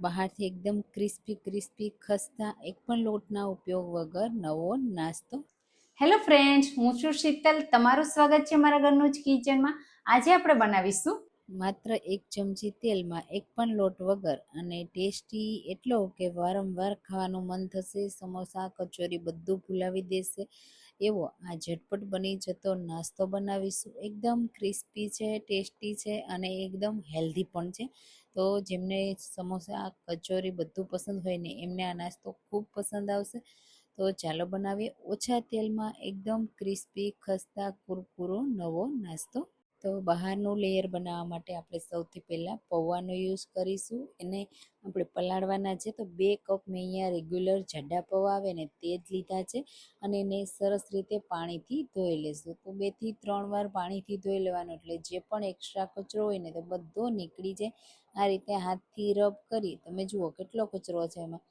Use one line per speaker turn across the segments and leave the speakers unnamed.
બહારથી એકદમ crispy crispy ખસ્તા એક પણ લોટના ઉપયોગ વગર નવો નાસ્તો.
હેલો ફ્રેન્ડ્સ હું છું શીતલ. તમારું સ્વાગત છે મારા ઘરનું જ કિચનમાં. આજે આપણે બનાવીશું.
માત્ર એક ચમચી તેલમાં એક પણ લોટ વગર અને ટેસ્ટી એટલો કે વારંવાર ખાવાનું મન થશે સમોસા કચોરી બધું ભૂલાવી દેશે એવો આ ઝટપટ બની જતો નાસ્તો બનાવીશું. એકદમ ક્રિસ્પી છે ટેસ્ટી છે અને એકદમ હેલ્ધી પણ છે. તો જેમને સમોસા, કચોરી બધું પસંદ હોય ને એમને આ નાસ્તો ખૂબ પસંદ આવશે. તો ચાલો બનાવીએ ઓછા તેલમાં એકદમ ક્રિસ્પી, ખસ્તા, કુરકુરો નવો નાસ્તો. તો બહારનું લેયર બનાવવા માટે આપણે સૌથી પહેલાં પૌવાનો યુઝ કરીશું. એને આપણે પલાળવાના છે તો બે કપ મેં અહીંયા રેગ્યુલર જાડા પૌવા આવે ને તે જ લીધા છે અને એને સરસ રીતે પાણીથી ધોઈ લેશું. તો બેથી ત્રણ વાર પાણીથી ધોઈ લેવાનું એટલે જે પણ એક્સ્ટ્રા કચરો હોય ને તો બધો નીકળી જાય. આ રીતે હાથથી રબ કરી તમે જુઓ કેટલો કચરો છે એમાં.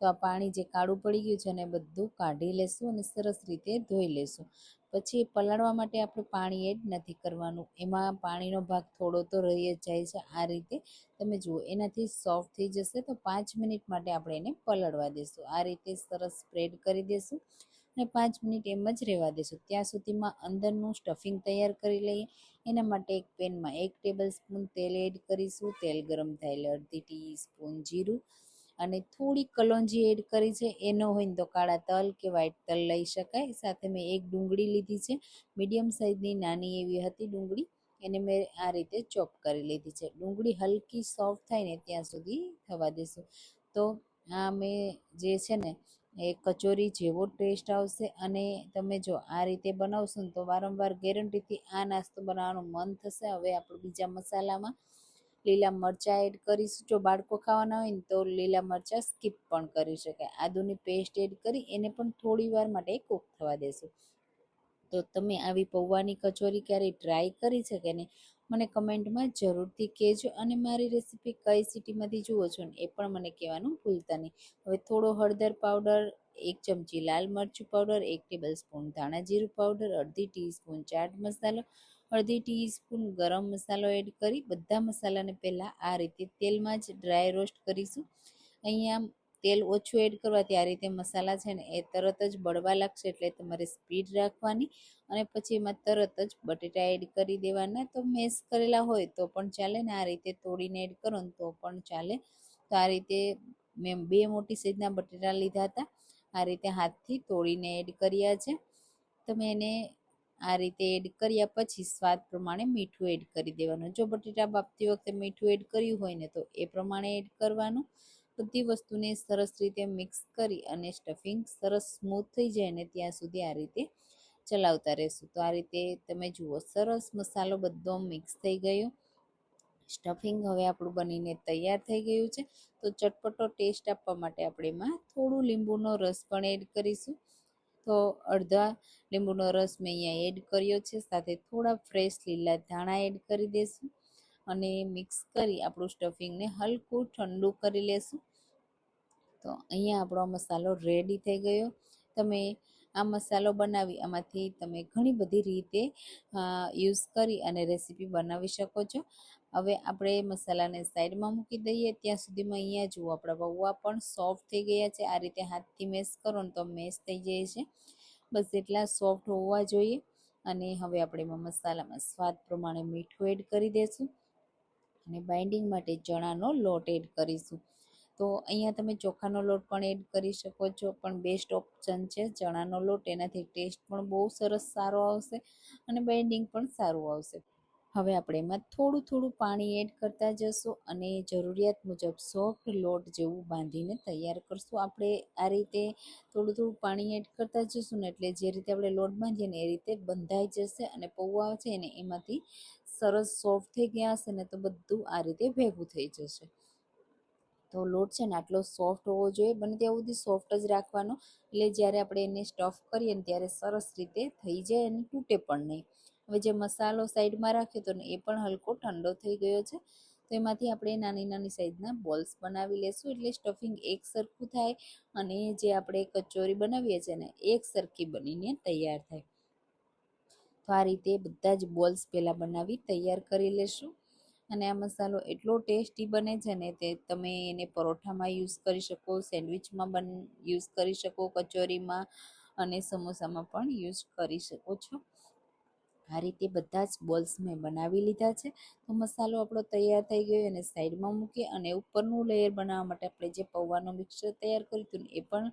તો આ પાણી જે કાળું પડી ગયું છે ને બધું કાઢી લેશું અને સરસ રીતે ધોઈ લેશું. પછી પલાળવા માટે આપણે પાણી એડ નથી કરવાનું. એમાં પાણીનો ભાગ થોડો તો રહી જ જાય છે આ રીતે. તમે જુઓ, એનાથી સોફ્ટ થઈ જશે તો પાંચ મિનિટ માટે આપણે એને પલાળવા દેશું. આ રીતે સરસ સ્પ્રેડ કરી દેશું અને પાંચ મિનિટ એમ જ રહેવા દેશું. ત્યાં સુધીમાં અંદરનું સ્ટફિંગ તૈયાર કરી લઈએ. એના માટે એક પેનમાં એક ટેબલ સ્પૂન તેલ એડ કરીશું. તેલ ગરમ થાય એટલે અડધી ટી સ્પૂન જીરું અને થોડી કલોંજી એડ કરી છે. એ ન હોય તો કાળા તલ કે વ્હાઈટ તલ લઈ શકાય. સાથે મેં એક ડુંગળી લીધી છે. મીડિયમ સાઇઝની નાની એવી હતી ડુંગળી. એને મેં આ રીતે ચોપ કરી લીધી છે. ડુંગળી હલકી સોફ્ટ થાય ને ત્યાં સુધી થવા દેશું. તો આ મેં જે છે ને, એ કચોરી જેવો ટેસ્ટ આવશે અને તમે જો આ રીતે બનાવશો ને તો વારંવાર ગેરંટીથી આ નાસ્તો બનાવવાનું મન થશે. હવે આપણે બીજા મસાલામાં લીલા મરચાં એડ કરીશું. જો બાળકો ખાવાના હોય ને તો લીલા મરચાં સ્કીપ પણ કરી શકાય. આદુની પેસ્ટ એડ કરી એને પણ થોડી વાર માટે કૂક થવા દેશું. તો તમે આવી પૌવાની કચોરી ક્યારેય ટ્રાય કરી છે કે નહીં? મને કમેન્ટમાં જરૂરથી કહેજો અને મારી રેસીપી કઈ સિટીમાંથી જુઓ છો ને એ પણ મને કહેવાનું ભૂલતા નહીં. હવે થોડો હળદર પાવડર એક ચમચી લાલ મરચું પાવડર એક ટેબલ સ્પૂન ધાણા જીરું પાવડર અડધી ટીસ્પૂન ચાટ મસાલો અડધી ટીસ્પૂન ગરમ મસાલો એડ કરી બધા મસાલાને પહેલાં આ રીતે તેલમાં જ ડ્રાય રોસ્ટ કરીશું. અહીંયા તેલ ઓછું એડ કરવાથી આ રીતે મસાલા છે ને એ તરત જ બળવા લાગશે એટલે તમારે સ્પીડ રાખવાની અને પછી એમાં તરત જ બટેટા એડ કરી દેવાના. તો મેશ કરેલા હોય તો પણ ચાલે ને આ રીતે તોડીને એડ કરો ને તો પણ ચાલે. તો આ રીતે મેં બે મોટી સાઈઝના બટેટા લીધા હતા. આ રીતે હાથથી તોડીને એડ કર્યા છે. તમે એને આ રીતે એડ કર્યા પછી સ્વાદ પ્રમાણે મીઠું એડ કરી દેવાનું. જો બટેટા બાફતી વખતે મીઠું એડ કર્યું હોય ને તો એ પ્રમાણે એડ કરવાનું. બધી વસ્તુને સરસ રીતે મિક્સ કરી અને સ્ટફિંગ સરસ સ્મૂથ થઈ જાય ને ત્યાં સુધી આ રીતે ચલાવતા રહેશું. તો આ રીતે તમે જુઓ, સરસ મસાલો બધો મિક્સ થઈ ગયો. સ્ટફિંગ હવે આપણું બનીને તૈયાર થઈ ગયું છે. તો ચટપટો ટેસ્ટ આપવા માટે આપણે એમાં થોડું લીંબુનો રસ પણ એડ કરીશું. તો અડધા લીંબુનો રસ મેં અહીંયા એડ કર્યો છે. સાથે થોડા ફ્રેશ લીલા ધાણા એડ કરી દઈશું અને મિક્સ કરી આપણું સ્ટફિંગને હલકું ઠંડુ કરી લેશું. તો અહીંયા આપણો મસાલો રેડી થઈ ગયો. તમે આ મસાલો બનાવી, આમાંથી તમે ઘણી બધી રીતે યુઝ કરી અને રેસીપી બનાવી શકો છો. હવે આપણે મસાલાને સાઈડમાં મૂકી દઈએ. ત્યાં સુધીમાં અહીંયા જુઓ, આપણા પૌવા પણ સોફ્ટ થઈ ગયા છે. આ રીતે હાથથી મેશ કરો ને તો મેશ થઈ જાય છે. બસ એટલા સોફ્ટ હોવા જોઈએ. અને હવે આપણે એમાં મસાલામાં સ્વાદ પ્રમાણે મીઠું એડ કરી દઈશું અને બાઇન્ડિંગ માટે ચણાનો લોટ એડ કરીશું. તો અહીંયા તમે ચોખાનો લોટ પણ એડ કરી શકો છો, પણ બેસ્ટ ઓપ્શન છે ચણાનો લોટ. એનાથી ટેસ્ટ પણ બહુ સરસ સારો આવશે અને બાઇન્ડિંગ પણ સારું આવશે. હવે આપણે એમાં થોડું થોડું પાણી એડ કરતા જશું અને જરૂરિયાત મુજબ સોફ્ટ લોટ જેવું બાંધીને તૈયાર કરશું. આપણે આ રીતે થોડું થોડું પાણી એડ કરતા જશું ને એટલે જે રીતે આપણે લોટ બાંધીએ ને એ રીતે બંધાઈ જશે અને પૌવા છે ને એમાંથી સરસ સોફ્ટ થઈ ગયા હશે ને તો બધું આ રીતે ભેગું થઈ જશે. તો લોટ છે ને આટલો સોફ્ટ હોવો જોઈએ. બને ત્યાં સુધી સોફ્ટ જ રાખવાનો. એટલે જ્યારે આપણે એને સ્ટફ કરીએ ને ત્યારે સરસ રીતે થઈ જાય અને તૂટે પણ નહીં. હવે જે મસાલો સાઈડમાં રાખ્યો હતો ને એ પણ હલકો ઠંડો થઈ ગયો છે. તો એમાંથી આપણે નાની નાની સાઈઝના બોલ્સ બનાવી લેશું. એટલે સ્ટફિંગ એક સરખું થાય અને જે આપણે કચોરી બનાવીએ છીએ ને એક સરખી બનીને તૈયાર થાય. તો આ રીતે બધા જ બોલ્સ પહેલાં બનાવી તૈયાર કરી લેશું. અને આ મસાલો એટલો ટેસ્ટી બને છે ને તે તમે એને પરોઠામાં યુઝ કરી શકો, સેન્ડવિચમાં બન, યુઝ કરી શકો, કચોરીમાં અને સમોસામાં પણ યુઝ કરી શકો છો. આ રીતે બધા જ બોલ્સ મેં બનાવી લીધા છે. તો મસાલો આપણો તૈયાર થઈ ગયો અને સાઈડમાં મૂકી અને ઉપરનું લેયર બનાવવા માટે આપણે જે પૌવાનું મિક્સર તૈયાર કર્યું હતું એ પણ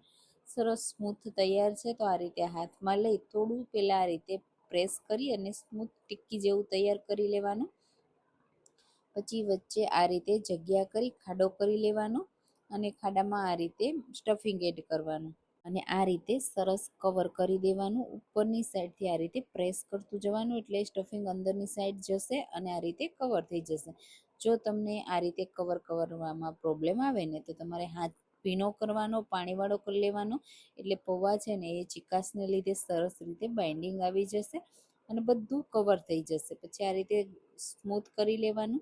સરસ સ્મૂથ તૈયાર છે. તો આ રીતે હાથમાં લઈ થોડું પહેલાં આ રીતે પ્રેસ કરી અને સ્મૂથ ટિક્કી જેવું તૈયાર કરી લેવાનું. પછી વચ્ચે આ રીતે જગ્યા કરી ખાડો કરી લેવાનો અને ખાડામાં આ રીતે સ્ટફિંગ એડ કરવાનું. અને આ રીતે સરસ કવર કરી દેવાનું. ઉપરની સાઈડથી આ રીતે પ્રેસ કરતું જવાનું એટલે સ્ટફિંગ અંદરની સાઈડ જશે અને આ રીતે કવર થઈ જશે. જો તમને આ રીતે કવર કરવામાં પ્રોબ્લેમ આવે ને, તો તમારે હાથ ભીનો કરવાનો, પાણીવાળો કરી લેવાનો. એટલે પૌવા છે ને, એ ચિકાસને લીધે સરસ રીતે બાઇન્ડિંગ આવી જશે અને બધું કવર થઈ જશે. પછી આ રીતે સ્મૂથ કરી લેવાનું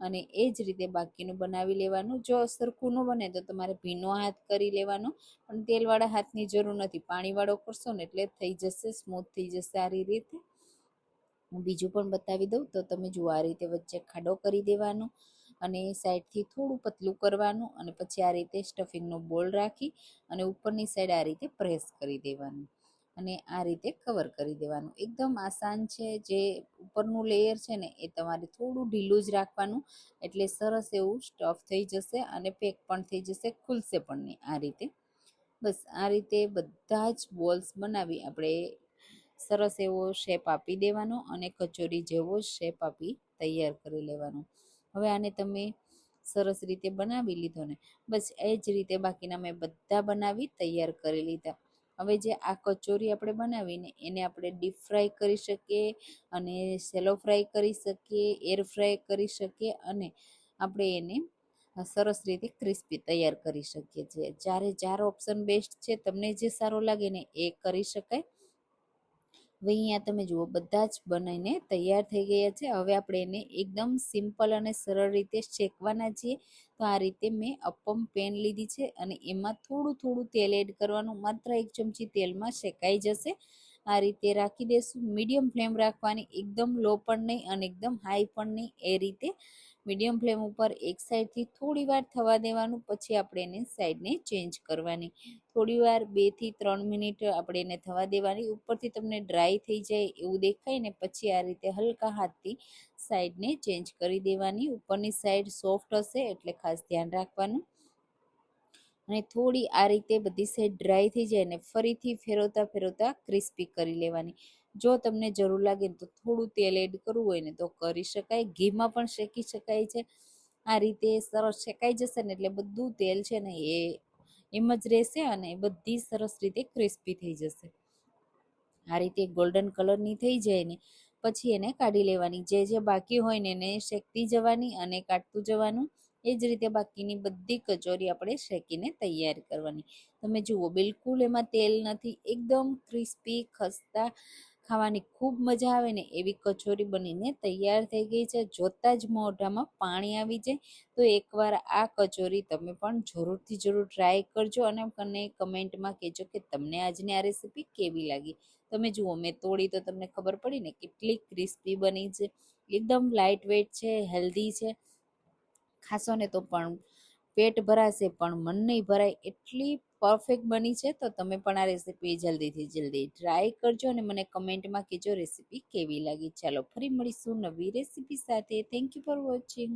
અને એ જ રીતે બાકીનું બનાવી લેવાનું. જો સરખું ન બને તો તમારે ભીનો હાથ કરી લેવાનો, પણ તેલવાળા હાથની જરૂર નથી. પાણીવાળો કરશો ને એટલે થઈ જશે, સ્મૂથ થઈ જશે સારી રીતે. હું બીજું પણ બતાવી દઉં, તો તમે જુઓ આ રીતે વચ્ચે ખાડો કરી દેવાનો અને સાઈડથી થોડું પતલું કરવાનું અને પછી આ રીતે સ્ટફિંગનો બોલ રાખી અને ઉપરની સાઈડ આ રીતે પ્રેસ કરી દેવાનું. અને આ રીતે કવર કરી દેવાનું. એકદમ આસાન છે, જે ઉપરનું લેયર છે ને, એ તમારે થોડું ઢીલું જ રાખવાનું. એટલે સરસ એવું સ્ટફ થઈ જશે અને પેક પણ થઈ જશે, ખુલશે પણ નહીં આ રીતે. બસ આ રીતે બધા જ બોલ્સ બનાવી આપણે સરસ એવો શેપ આપી દેવાનો અને કચોરી જેવો શેપ આપી તૈયાર કરી લેવાનો. હવે આને તમે સરસ રીતે બનાવી લીધો ને, બસ એ જ રીતે બાકીના મેં બધા બનાવી તૈયાર કરી લીધા. હવે જે આ કચોરી આપણે બનાવીને એને આપણે ડીપ ફ્રાય કરી શકીએ અને સેલો ફ્રાય કરી શકીએ એર ફ્રાય કરી શકીએ અને આપણે એને સરસ રીતે ક્રિસ્પી તૈયાર કરી શકીએ છીએ. જ્યારે ચાર ઓપ્શન બેસ્ટ છે, તમને જે સારો લાગે ને એ કરી શકાય. હવે અહીંયા તમે જુઓ, બધા જ બનાવીને તૈયાર થઈ ગયા છે. હવે આપણે એને એકદમ સિમ્પલ અને સરળ રીતે શેકવાના છીએ. તો આ રીતે મેં અપમ પેન લીધી છે અને એમાં થોડું થોડું તેલ એડ કરવાનું માત્ર એક ચમચી તેલમાં શેકાઈ જશે. આ રીતે રાખી દઈશું મીડિયમ ફ્લેમ રાખવાની, એકદમ લો પણ નહીં અને એકદમ હાઈ પણ નહીં. એ રીતે મીડિયમ ફ્લેમ ઉપર એક સાઈડથી થોડી વાર થવા દેવાનું, પછી આપણે એને સાઈડને ચેન્જ કરવાની. થોડી વાર બેથી ત્રણ મિનિટ આપણે એને થવા દેવાની. ઉપરથી તમને ડ્રાય થઈ જાય એવું દેખાય ને, પછી આ રીતે હલકા હાથથી સાઈડને ચેન્જ કરી દેવાની. ઉપરની સાઈડ સોફ્ટ હશે એટલે ખાસ ધ્યાન રાખવાનું. અને થોડી આ રીતે બધી સાઈડ ડ્રાય થઈ જાય ને, ફરીથી ફેરવતા ફેરવતા ક્રિસ્પી કરી લેવાની. જો તમને જરૂર લાગે તો થોડું તેલ એડ કરવું હોય ને તો કરી શકાય. ઘીમાં પણ શેકી શકાય છે. આ રીતે સરસ શેકાઈ જશે ને એટલે બધું તેલ છે ને એ, એમ જ રહેશે અને બધી સરસ રીતે ક્રિસ્પી થઈ જશે. આ રીતે ગોલ્ડન કલરની થઈ જાય ને પછી એને કાઢી લેવાની. જે જે બાકી હોય ને એને શેકતી જવાની અને કાઢતું જવાનું. એ જ રીતે બાકીની બધી કચોરી આપણે શેકીને તૈયાર કરવાની. તમે જુઓ, બિલકુલ એમાં તેલ નથી. એકદમ ક્રિસ્પી ખસ્તા ખાવાની ખૂબ મજા આવે ને એવી કચોરી બનીને તૈયાર થઈ ગઈ છે. જોતાં જ મોઢામાં પાણી આવી જાય. તો એકવાર આ કચોરી તમે પણ જરૂરથી જરૂર ટ્રાય કરજો અને મને કમેન્ટમાં કહેજો કે તમને આજની આ રેસીપી કેવી લાગી? તમે જુઓ, મેં તોડી તો તમને ખબર પડી ને કેટલી ક્રિસ્પી બની છે. એકદમ લાઇટ વેટ છે હેલ્ધી છે. ખાશો ને તો પણ પેટ ભરાશે, પણ મન નહીં ભરાય એટલી પરફેક્ટ બની છે, તો તમે પણ આ રેસીપી જલ્દીથી જલ્દી ટ્રાય કરજો અને મને કમેન્ટમાં કહેજો રેસીપી કેવી લાગી. ચાલો, ફરી મળીશું નવી રેસીપી સાથે. Thank you for watching